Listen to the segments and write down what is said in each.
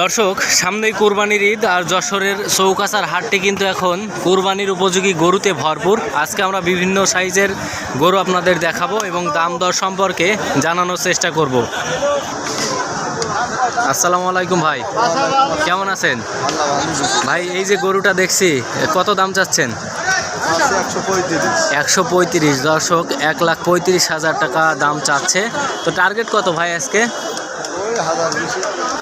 দর্শক, সামনেই কোরবানির ঈদ আর যশোরের চৌকাছার হাটটি কিন্তু এখন কোরবানির উপযোগী গরুতে ভরপুর। আজকে আমরা বিভিন্ন সাইজের গরু আপনাদের দেখাবো এবং দাম দর সম্পর্কে জানানোর চেষ্টা করব। আসসালামু আলাইকুম ভাই। কেমন আছেন? ভাই, এই যে গরুটা দেখছি, কত দাম চাচ্ছেন? একশো পঁয়ত্রিশ। দর্শক, এক লাখ পঁয়ত্রিশ হাজার টাকা দাম চাচ্ছে। তো টার্গেট কত ভাই আজকে?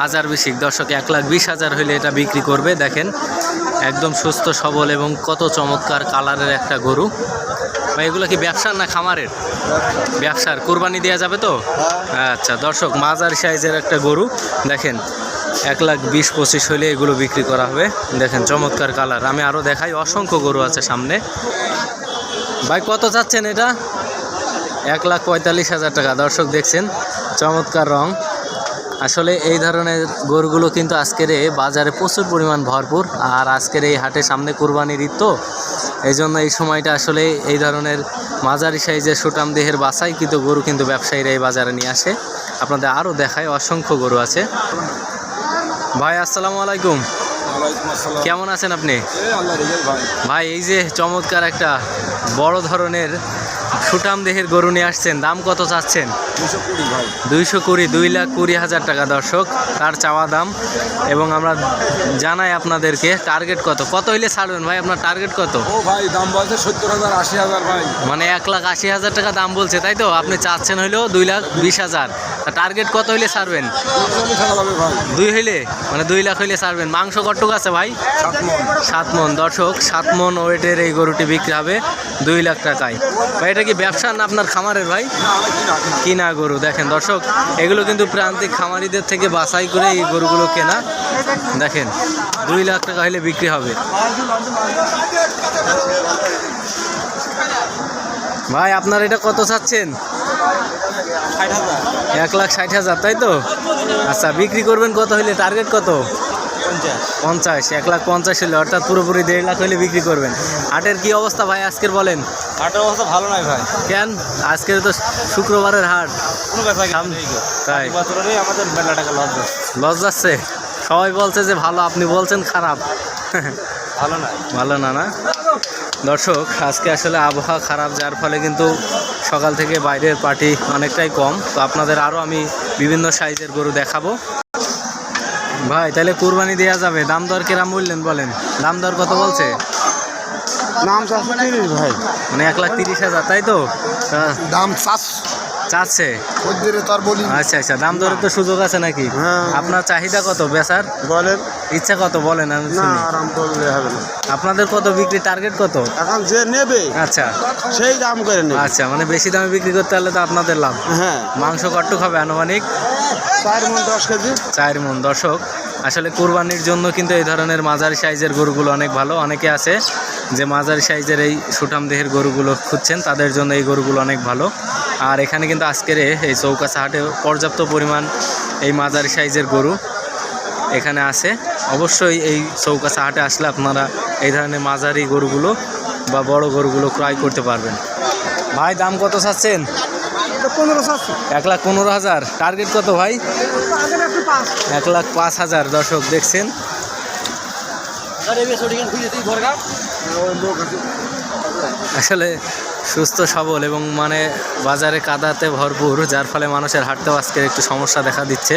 হাজার বেশি বিশিক, দর্শক, এক লাখ বিশ হাজার হইলে এটা বিক্রি করবে। দেখেন, একদম সুস্থ, সবল এবং কত চমৎকার কালারের একটা গরু। ভাই, এগুলো কি ব্যবসার না খামারের? ব্যবসার। কোরবানি দেওয়া যাবে তো? আচ্ছা দর্শক মাজার সাইজের একটা গরু। দেখেন, এক লাখ বিশ, পঁচিশ হইলে এগুলো বিক্রি করা হবে। দেখেন, চমৎকার কালার। আমি আরও দেখাই, অসংখ্য গরু আছে সামনে। ভাই, কত চাচ্ছেন এটা? এক লাখ পঁয়তাল্লিশ হাজার টাকা। দর্শক, দেখছেন, চমৎকার রং। আসলে এই ধরনের গরুগুলো কিন্তু আজকের বাজারে প্রচুর পরিমাণ ভরপুর আর আজকের এই হাটের সামনে কোরবানির ঈদ তো এই জন্য এই সময়টা আসলে এই ধরনের মাঝারি সাইজের সুটাম দেহের বাসাই কিন্তু গরু কিন্তু ব্যবসায়ীরা এই বাজারে নিয়ে আসে। আপনাদের আরও দেখায় অসংখ্য গরু আছে। ভাই আসসালামু আলাইকুম। কেমন আছেন আপনি? ভাই এই যে চমৎকার একটা বড় ধরনের সুটাম দেহের গরু নিয়ে আসছেন দাম কত চাচ্ছেন? দুইশো কুড়ি দুই লাখ কুড়ি হাজার টাকা দর্শক তার চাওয়া দাম। এবং আমরা জানাই আপনাদেরকে টার্গেট কত। কত হইলে ছাড়বেন ভাই? আপনার টার্গেট কত? ও ভাই দাম বলছে সত্তর হাজার আশি হাজার ভাই। মানে এক লাখ আশি হাজার টাকা দাম বলছে তাই তো? আপনি চাচ্ছেন হইলেও দুই লাখ বিশ হাজার। টার্গেট কত হইলে ছাড়বেন? দুই হইলে? মানে দুই লাখ হইলে ছাড়বেন। মাংস কটুক আছে ভাই? সাত মন। মন। দর্শক সাত মন ওয়েটের এই গরুটি বিক্রি হবে দুই লাখ টাকায়। ভাই এটা কি ব্যবসা না আপনার খামারের ভাই? না কিনা কিনা গরু। দেখেন দর্শক, এগুলো কিন্তু প্রান্তিক খামারিদের থেকে বাছাই করে এই গরুগুলো কেনা। দেখেন, দুই লাখ টাকা হলে বিক্রি হবে। ভাই, আপনার এটা কত চাচ্ছেন? এক লাখ ষাট হাজার, তাই তো? আচ্ছা বিক্রি করবেন কত হইলে টার্গেট কত? পঞ্চাশ। এক লাখ পঞ্চাশ হলে, অর্থাৎ পুরোপুরি দেড় লাখ হলে বিক্রি করবেন। হাটের কি অবস্থা ভাই, আজকের বলেন? হাটের অবস্থা ভালো নাই ভাই। কেন? আজকের তো শুক্রবারের হাট। কোনো কথা তাই। আমাদের মেলা টাকা লস লস যাচ্ছে? সবাই বলছে যে ভালো আপনি বলছেন খারাপ। ভালো না। ভালো না না? দর্শক আজকে আসলে আবহাওয়া খারাপ যার ফলে কিন্তু সকাল থেকে বাইরের পার্টি অনেকটাই কম। তো আপনাদের আরও আমি বিভিন্ন সাইজের গরু দেখাবো। ভাই তাহলে কুরবানি দেওয়া যাবে। দাম দর কিরাম বললেন বলেন। দাম দর কত বলছে? নাম চাচ্ছে তিরিশ ভাই। মানে এক লাখ তিরিশ হাজার তাই তো? দাম চাষ চাচ্ছে? আচ্ছা আচ্ছা দাম দরের তো সুযোগ আছে নাকি? হ্যাঁ। আপনার চাহিদা কত বেচার? বলেন। ইচ্ছা কত বলেন আমি আরাম করলে হবে না। আপনাদের কত বিক্রি টার্গেট কত? এখন যে নেবে আচ্ছা। সেই দাম করে নেবে। আচ্ছা মানে বেশি দামে বিক্রি করতে হলে তো আপনাদের লাভ। হ্যাঁ। মাংস কট্টুক হবে আনুমানিক? চার মন দশ কেজি। চার মন দর্শক আসলে কুরবানির জন্য কিন্তু এই ধরনের মাঝারি সাইজের গরুগুলো অনেক ভালো অনেকে আছে। যে মাঝারি সাইজের এই সুঠাম দেহের গরুগুলো খুঁজছেন তাদের জন্য এই গরুগুলো অনেক ভালো। আর এখানে কিন্তু আজকের এই চৌকাছা হাটে পর্যাপ্ত পরিমাণ এই মাঝারি সাইজের গরু এখানে আছে। অবশ্যই এই চৌকাছা হাটে আসলে আপনারা এই ধরনের মাঝারি গরুগুলো বা বড় গরুগুলো ক্রয় করতে পারবেন। ভাই দাম কত চাচ্ছেন? এক লাখ পনেরো হাজার। টার্গেট কত ভাই? এক লাখ পাঁচ হাজার। দর্শক দেখছেন আসলে সুস্থ, সবল এবং মানে বাজারে কাদাতে ভরপুর, যার ফলে মানুষের হাঁটতেও আজকের একটু সমস্যা দেখা দিচ্ছে।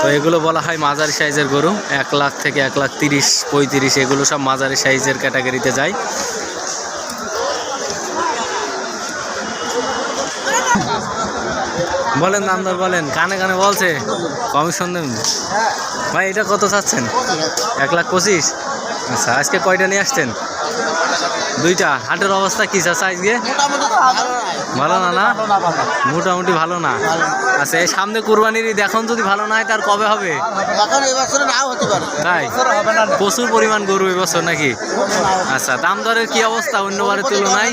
তো এগুলো বলা হয় মাঝারি সাইজের গরু, এক লাখ থেকে এক লাখ তিরিশ, পঁয়ত্রিশ, এগুলো সব মাঝারি সাইজের ক্যাটাগরিতে যায়। বলেন দাম দর বলেন, কানে কানে বলছে, কমিশন ভাই, এটা কত চাচ্ছেন? এক লাখ পঁচিশ? আচ্ছা আজকে কয়টা নিয়ে আসছেন? দুইটা। হাটের অবস্থা কী চাচা আজকে? ভালো না না? মোটামুটি ভালো না। আচ্ছা এই সামনে কুরবানির ঈদ এখন যদি ভালো না হয় তার কবে হবে? এখন এবছরে নাও হতে পারে। তাই? প্রচুর পরিমাণ গরু এবছর নাকি? আচ্ছা দাম দরের কি অবস্থা অন্যবারের তুলনায়?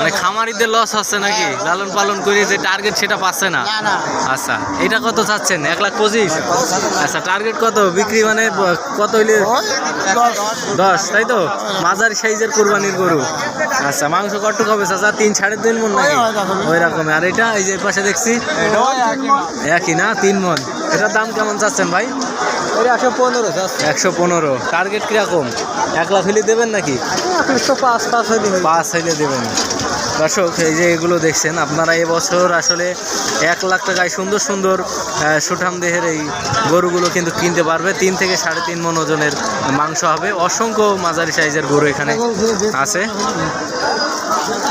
মানে খামারিদের লস হচ্ছে নাকি? লালন পালন করে যে টার্গেট সেটা পাচ্ছে না। আচ্ছা এটা কত চাচ্ছেন? এক লাখ পঁচিশ? আচ্ছা টার্গেট কত? বিক্রি মানে কত হইলে? দশ। তাই তো? মাঝারি সাইজের কোরবানির গরু। আচ্ছা মাংস কটুক হবে চাচা? তিন সাড়ে তিন মন নাকি? ওই রকম আর এটা এই যে পাশে দেখছি? একই না? তিন মন। এটার দাম কেমন চাচ্ছেন ভাই? একশো পনেরো একশো পনেরো। টার্গেট কীরকম? এক লাখ হলে দেবেন নাকি? পাঁচ পাঁচ হইলে। পাঁচ হইলে দেবেন। দর্শক এই যে এগুলো দেখছেন আপনারা এবছর আসলে এক লাখ টাকায় সুন্দর সুন্দর সুঠাম দেহের এই গরুগুলো কিন্তু কিনতে পারবে। তিন থেকে সাড়ে তিন মন ওজনের মাংস হবে। অসংখ্য মাঝারি সাইজের গরু এখানে আছে।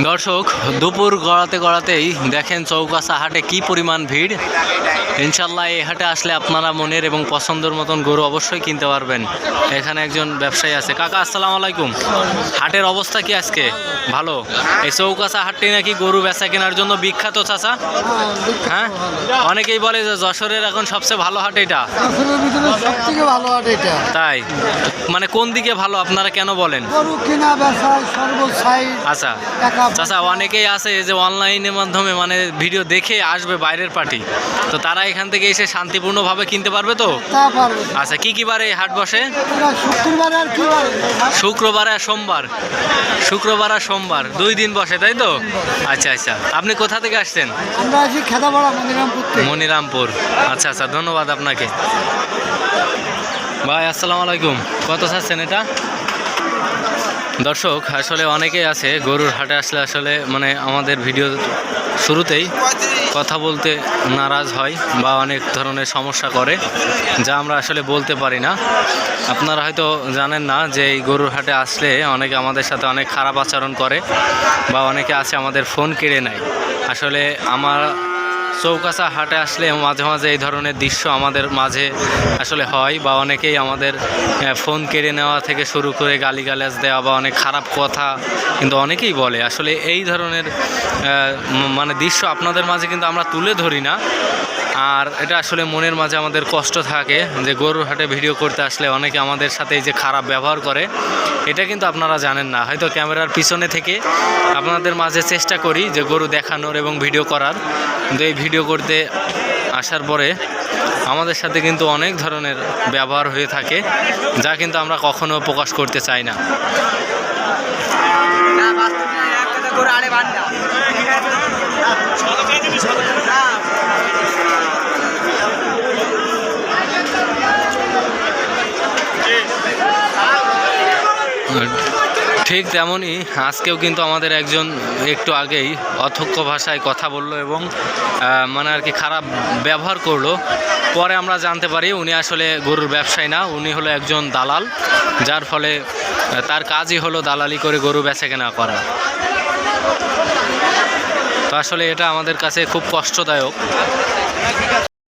দর্শক দুপুর গড়াতে গড়াতেই দেখেন চৌকাছা হাটে কি পরিমাণ ভিড়। ইনশাল্লাহ এই হাটে আসলে আপনারা মনের এবং পছন্দের মতন গরু অবশ্যই কিনতে পারবেন। এখানে একজন ব্যবসায়ী আছে। কাকা আসসালামু আলাইকুম। হাটের অবস্থা কি আজকে? ভালো? এই চৌকাছা হাটটি নাকি গরু বেচা কেনার জন্য বিখ্যাত চাচা? হ্যাঁ? অনেকেই বলে যে যশোরের এখন সবচেয়ে ভালো হাট এটা। তাই? মানে কোন দিকে ভালো আপনারা কেন বলেন? আচ্ছা। চাচা অনেকেই আছে যে অনলাইনের মাধ্যমে মানে ভিডিও দেখে আসবে বাইরের পার্টি তো তারা এখান থেকে এসে শান্তিপূর্ণভাবে কিনতে পারবে তো? আচ্ছা কি কি বারে হাট বসে? শুক্রবার আর সোমবার। শুক্রবার আর সোমবার। দুই দিন বসে তাই তো? আচ্ছা আচ্ছা। আপনি কোথা থেকে আসছেন? মনিরামপুর। আচ্ছা আচ্ছা ধন্যবাদ আপনাকে। ভাই আসসালামু আলাইকুম। কত চাচ্ছেন এটা? দর্শক, আসলে অনেকেই আছে, গরুর হাটে আসলে আসলে মানে আমাদের ভিডিও শুরুতেই কথা বলতে নারাজ হয় বা অনেক ধরনের সমস্যা করে, যা আমরা আসলে বলতে পারি না। আপনারা হয়তো জানেন না যে এই গরুর হাটে আসলে অনেকে আমাদের সাথে অনেক খারাপ আচরণ করে বা অনেকে আছে আমাদের ফোন কেড়ে নেয়। আসলে আমার চৌকাছা হাটে আসলে মাঝে মাঝে এই ধরনের দৃশ্য আমাদের মাঝে আসলে হয় বা অনেকেই আমাদের ফোন কেড়ে নেওয়া থেকে শুরু করে গালিগালাজ দেওয়া বা অনেক খারাপ কথা কিন্তু অনেকেই বলে। আসলে এই ধরনের মানে দৃশ্য আপনাদের মাঝে কিন্তু আমরা তুলে ধরি না। আর এটা আসলে মনের মাঝে আমাদের কষ্ট থাকে যে গরুর হাটে ভিডিও করতে আসলে অনেকে আমাদের সাথে এই যে খারাপ ব্যবহার করে এটা কিন্তু আপনারা জানেন না। হয়তো ক্যামেরার পিছনে থেকে আপনাদের মাঝে চেষ্টা করি যে গরু দেখানোর এবং ভিডিও করার। কিন্তু এই ভিডিও করতে আসার পরে আমাদের সাথে কিন্তু অনেক ধরনের ব্যবহার হয়ে থাকে যা কিন্তু আমরা কখনো প্রকাশ করতে চাই না। ঠিক তেমনই, আজকেও কিন্তু আমাদের একজন একটু আগেই অথক্ষ ভাষায় কথা বলল এবং মানে আর কি খারাপ ব্যবহার করল। পরে আমরা জানতে পারি উনি আসলে গরুর ব্যবসায়ী না, উনি হলো একজন দালাল, যার ফলে তার কাজই হলো দালালি করে গরু বেচা কেনা করা। তো আসলে এটা আমাদের কাছে খুব কষ্টদায়ক।